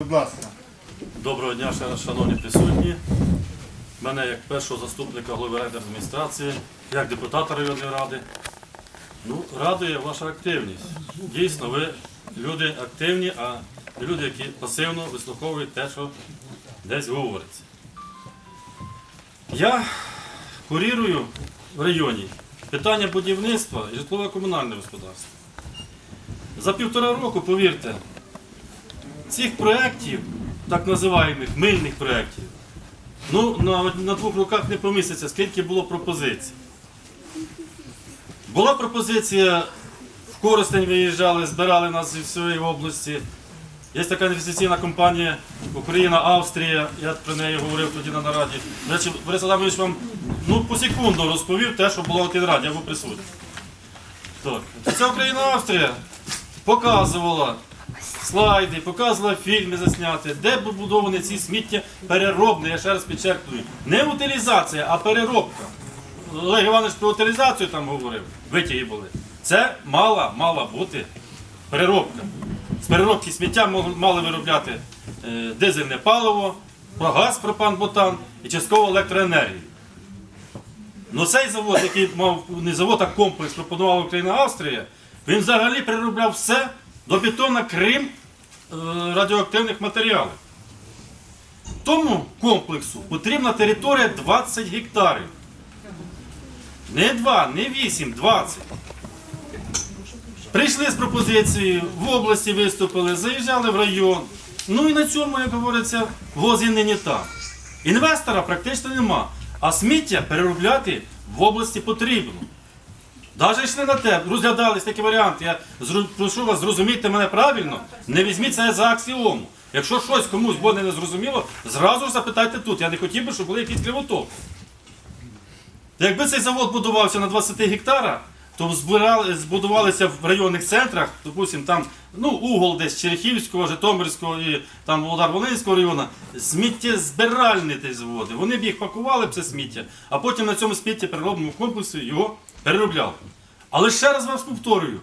Будь ласка. Доброго дня, шановні присутні. Мене як першого заступника голови райдержадміністрації, як депутата районної ради. Ну, радує ваша активність. Дійсно, ви люди активні, а люди, які пасивно вислуховують те, що десь говориться. Я курірую в районі питання будівництва і житлово-комунального господарства. За півтора року, повірте, цих проєктів, так називаємих мильних проєктів, ну, на, на двох руках не поміститься, скільки було пропозицій. Була пропозиція, в Коростень виїжджали, збирали нас зі всієї області. Є така інвестиційна компанія Україна, Австрія, я про неї говорив тоді на нараді. До речі, Борис Адамович вам ну, по секунду розповів те, що було на тій раді, я був присутній. Так. Ця Україна, Австрія показувала слайди, показувала фільми засняти, де побудовані ці сміття переробні, я ще раз підчеркую. Не утилізація, а переробка. Олег Іванович про утилізацію там говорив, витяги були. Це мала, мала бути переробка. З переробки сміття мали виробляти е, дизельне паливо, про газ, пропан, бутан і частково електроенергію. Ну цей завод, який мав не завод, а комплекс пропонував Україна Австрія, він взагалі переробляв все до бетона, крім е, радіоактивних матеріалів. Тому комплексу потрібна територія 20 гектарів. Не 2, не 8, 20. Прийшли з пропозицією, в області виступили, заїжджали в район. Ну і на цьому, як говориться, возі нині там. Інвестора практично нема. А сміття переробляти в області потрібно. Навіть йшли на те, розглядались такі варіанти. Я зру- прошу вас зрозуміти мене правильно, не візьміть це за аксіому. Якщо щось комусь буде не зрозуміло, зразу ж запитайте тут. Я не хотів би, щоб були якісь кривотоки. Якби цей завод будувався на 20 гектарах, то збирали, збудувалися в районних центрах, допустим, там ну, угол десь Черехівського, Житомирського і там Володар-Волинського району, сміттєзбиральні ті заводи. Вони б їх пакували б це сміття, а потім на цьому сміттєпереробному комплексі його переробляли. Але ще раз вас повторюю,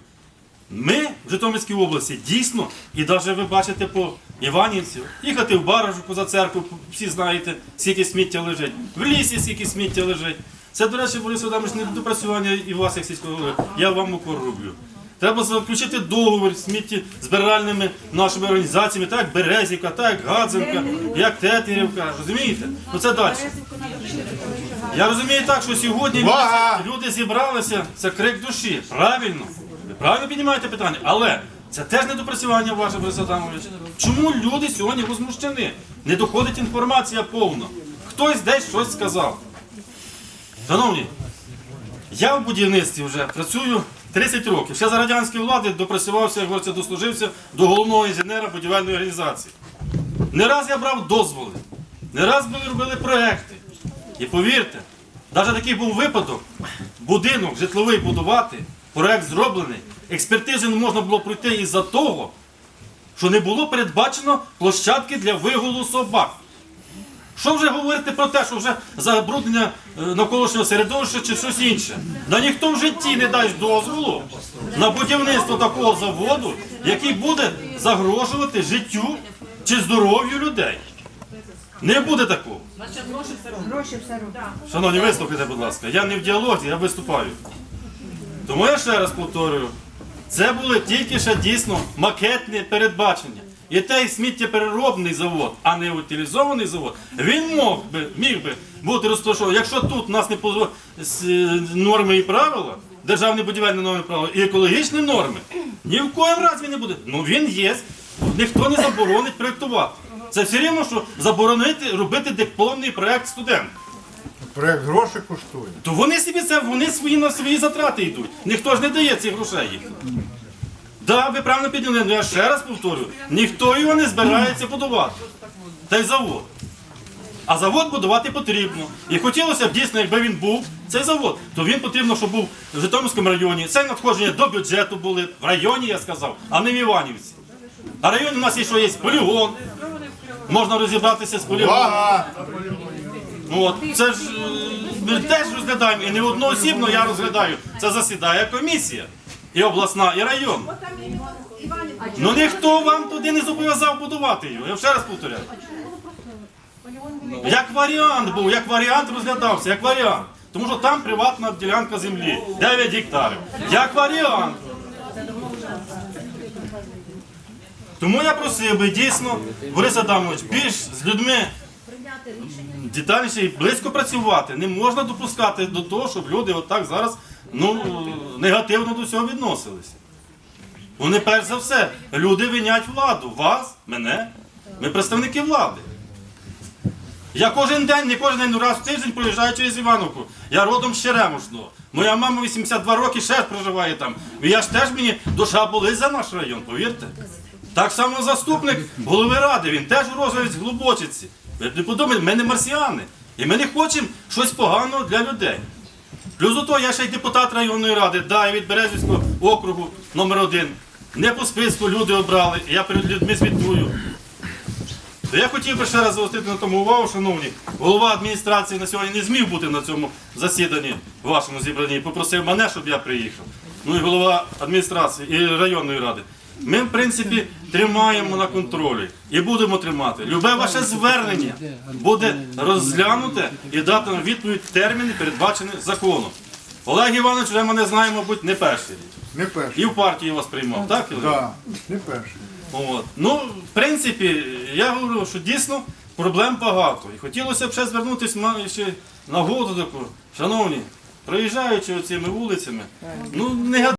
ми в Житомирській області дійсно, і навіть ви бачите по Іванівці, їхати в Баражу поза церкву, всі знаєте, скільки сміття лежить, в лісі скільки сміття лежить. Це, до речі, Борис Адамович, не допрацювання і вас, як сільського голови. Я вам укор роблю. Треба заключити договір з смітті збиральними нашими організаціями, так як Березівка, так як Гадзенка, як Тетерівка. Розумієте? Ну це далі. Я розумію так, що сьогодні люди, люди зібралися, це крик душі. Правильно. Ви правильно піднімаєте питання, але це теж недопрацювання ваше, Борис Адамович. Чому люди сьогодні возмущені? Не доходить інформація повна. Хтось десь щось сказав. Шановні, я в будівництві вже працюю 30 років. Ще за радянської влади допрацювався, як говориться, дослужився до головного інженера будівельної організації. Не раз я брав дозволи, не раз ми робили проекти. І повірте, навіть такий був випадок, будинок житловий будувати, проект зроблений, експертизу не можна було пройти із-за того, що не було передбачено площадки для вигулу собак. Що вже говорити про те, що вже забруднення е, навколишнього середовища чи щось інше? Да ніхто в житті не дасть дозволу на будівництво такого заводу, який буде загрожувати життю чи здоров'ю людей. Не буде такого. Гроші все роблять. Шановні, вислухайте, будь ласка, я не в діалозі, я виступаю. Тому я ще раз повторюю, це були тільки ще дійсно макетні передбачення. І той сміттєпереробний завод, а не утилізований завод, він мог би, міг би бути розташований. Якщо тут у нас не позво... е, норми і правила, державні будівельні норми і правила і екологічні норми, ні в коєму разі він не буде. Ну він є, ніхто не заборонить проєктувати. Це все рівно, що заборонити робити дипломний проєкт студент. Проект гроші коштує. То вони собі це, вони свої на свої затрати йдуть. Ніхто ж не дає цих грошей їх. Да, ви правильно підняли, але я ще раз повторюю, ніхто його не збирається будувати. Та й завод. А завод будувати потрібно. І хотілося б дійсно, якби він був, цей завод, то він потрібно, щоб був в Житомирському районі. Це надходження до бюджету були в районі, я сказав, а не в Іванівці. А район у нас є що є полігон. Можна розібратися з полігоном. От, це ж е, ми теж розглядаємо, і не одноосібно я розглядаю. Це засідає комісія. І обласна, і район. Ну ніхто вам туди не зобов'язав будувати його. Я ще раз повторяю. Як варіант був, як варіант розглядався, як варіант. Тому що там приватна ділянка землі, 9 гектарів. Як варіант. Тому я просив би дійсно, Борис Адамович, більш з людьми детальніше і близько працювати. Не можна допускати до того, щоб люди отак зараз ну, негативно до цього відносилися. Вони перш за все, люди винять владу. Вас, мене. Ми представники влади. Я кожен день, не кожен день, раз в тиждень проїжджаю через Івановку. Я родом з Черемошного. Моя мама 82 роки ще проживає там. І я ж теж мені душа болить за наш район, повірте. Так само заступник голови ради, він теж уроженець Глубочиці. Ви не подумайте, ми не марсіани. І ми не хочемо щось поганого для людей. Плюс до того, я ще й депутат районної ради, да, я від Березівського округу номер один. Не по списку люди обрали, і я перед людьми звітую. То я хотів би ще раз звернути на тому увагу, шановні. Голова адміністрації на сьогодні не зміг бути на цьому засіданні, вашому зібранні, попросив мене, щоб я приїхав. Ну і голова адміністрації і районної ради. Ми, в принципі, тримаємо на контролі і будемо тримати. Любе ваше звернення буде розглянуте і дати нам відповідь терміни, передбачені законом. Олег Іванович вже мене знає, мабуть, не перший рік. Не перший. І в партії вас приймав, так? Ілля? Да, не перший. От. Ну, в принципі, я говорю, що дійсно проблем багато. І хотілося б ще звернутися ма- ще нагоду таку. Шановні, проїжджаючи цими вулицями, ну нега-